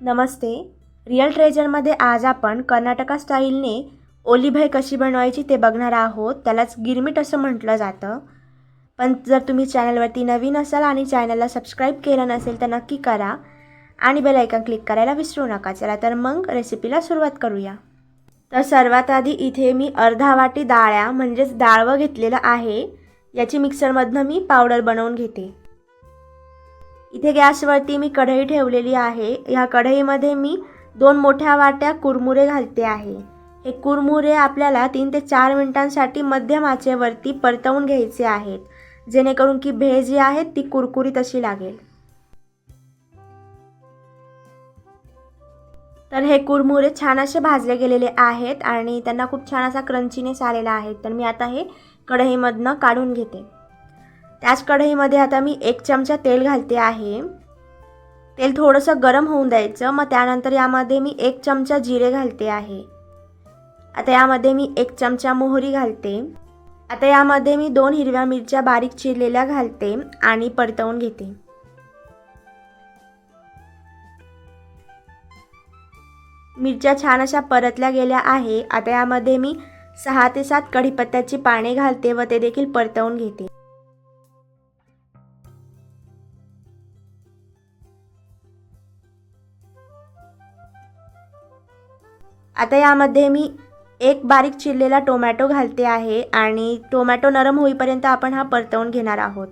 नमस्ते. Real ट्रेजरमध्ये आज आपण कर्नाटका स्टाईलने ओलीभाई कशी बनवायची ते बघणार आहोत. त्यालाच गिरमीट असं म्हटलं जातं. पण जर तुम्ही चॅनलवरती नवीन असाल आणि चॅनलला सबस्क्राईब केलं नसेल तर नक्की करा आणि बेलायकन क्लिक करायला विसरू नका. चला तर मग रेसिपीला सुरुवात करूया. तर सर्वात आधी इथे मी अर्धा वाटी डाळ्या म्हणजेच डाळवं घेतलेलं आहे. याची मिक्सरमधनं मी पावडर बनवून घेते. इथे गॅसवरती मी कढई ठेवलेली आहे. ह्या कढईमध्ये मी दोन मोठ्या वाट्या कुरमुरे घालते आहे. हे कुरमुरे आपल्याला तीन ते चार मिनिटांसाठी मध्यम आचेवरती परतवून घ्यायचे आहेत. जेणेकरून की भेळ जी आहे ती कुरकुरीत अशी लागेल. तर हे कुरमुरे छान असे भाजले गेलेले आहेत आणि त्यांना खूप छान असा क्रंचीनेस आलेला आहे. तर मी आता हे कढईमधनं काढून घेते. त्याच कढईमध्ये आता मी एक चमचा तेल घालते आहे. तेल थोडंसं गरम होऊन द्यायचं. मग त्यानंतर यामध्ये मी एक चमचा जिरे घालते आहे. आता यामध्ये मी एक चमचा मोहरी घालते. आता यामध्ये मी दोन हिरव्या मिरच्या बारीक चिरलेल्या घालते आणि परतवून घेते. मिरच्या छान अशा परतल्या गेल्या आहे. आता यामध्ये मी सहा ते सात कढीपत्त्याची पाने घालते व ते देखील परतवून घेते. आता यामध्ये मी एक बारीक चिरलेला टोमॅटो घालते आहे आणि टोमॅटो नरम होईपर्यंत आपण हा परतवून घेणार आहोत.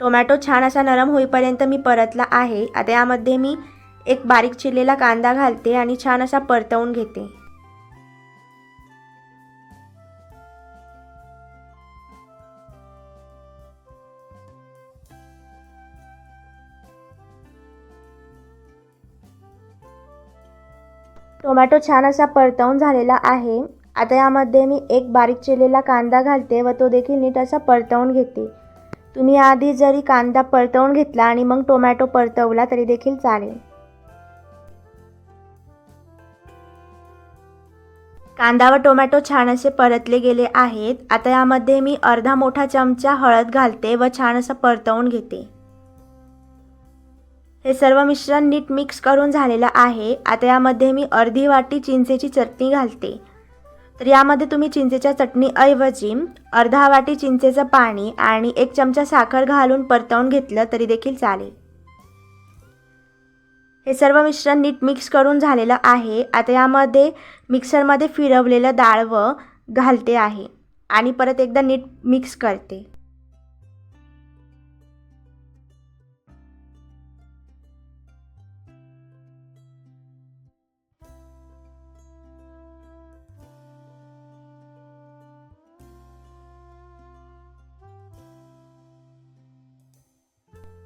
टोमॅटो छान असा नरम होईपर्यंत मी परतला आहे. आता यामध्ये मी एक बारीक चिरलेला कांदा घालते आणि छान असा परतवून घेते. टोमॅटो छान असा परतवून झालेला आहे. आता यामध्ये मी एक बारीक चिरलेला कांदा घालते व तो देखील नीट असा परतवून घेते. तुम्ही आधी जरी कांदा परतवून घेतला आणि मग टोमॅटो परतवला तरी देखील चालेल. कांदा व टोमॅटो छान असे परतले गेले आहेत. आता यामध्ये मी अर्धा मोठा चमचा हळद घालते व छान असं परतवून घेते. हे सर्व मिश्रण नीट मिक्स करून झालेलं आहे. आता यामध्ये मी अर्धी वाटी चिंचेची चटणी घालते. तर यामध्ये तुम्ही चिंचेच्या चटणीऐवजी अर्धा वाटी चिंचेचं पाणी आणि एक चमचा साखर घालून परतवून घेतलं तरी देखील चालेल. हे सर्व मिश्रण नीट मिक्स करून झालेलं आहे. आता यामध्ये मिक्सरमध्ये फिरवलेलं डाळवं घालते आहे. आणि परत एकदा नीट मिक्स करते.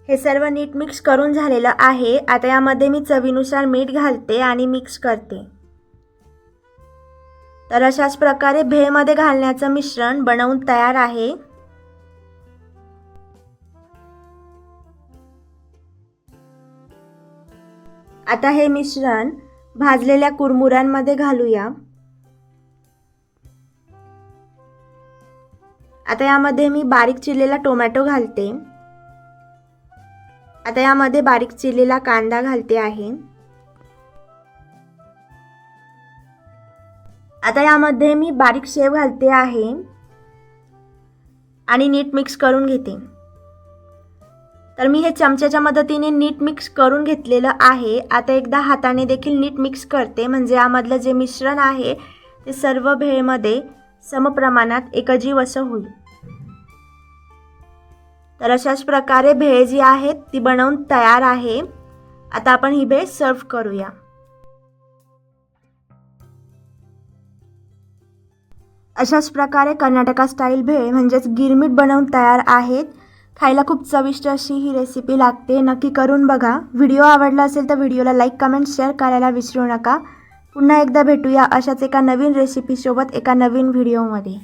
हे सर्व नीट मिक्स करून झालेलं आहे. आता यामध्ये मी चवीनुसार मीठ घालते आणि मिक्स करते. तर अशाच प्रकारे भेळमध्ये घालण्याचं मिश्रण बनवून तयार आहे. आता हे मिश्रण भाजलेल्या कुरमुऱ्यांमध्ये घालूया. आता यामध्ये मी बारीक चिरलेला टोमॅटो घालते. आता यामध्ये बारीक चिरलेला कांदा घालते आहे. आता यामध्ये मी बारीक शेव घालते आहे. आणि नीट मिक्स करून घेते. तर मी हे चमच्याच्या मदतीने नीट मिक्स करून घेतलेलं आहे. आता एकदा हाताने देखील नीट मिक्स करते. म्हणजे यामधलं जे मिश्रण आहे ते सर्व भेळमध्ये समप्रमाणात एकजीव असं होईल. तर अशाच प्रकारे भेळ जी आहे ती बनवून तयार आहे. आता आपण ही भेळ सर्व करूया. अशाच प्रकारे कर्नाटका स्टाईल भेळ म्हणजेच गिरमीट बनवून तयार आहेत. खायला खूप चविष्ट अशी ही रेसिपी लागते. नक्की करून बघा. व्हिडिओ आवडला असेल तर व्हिडिओला लाईक कमेंट शेअर करायला विसरू नका. पुन्हा एकदा भेटूया अशाच एका नवीन रेसिपीसोबत एका नवीन व्हिडिओमध्ये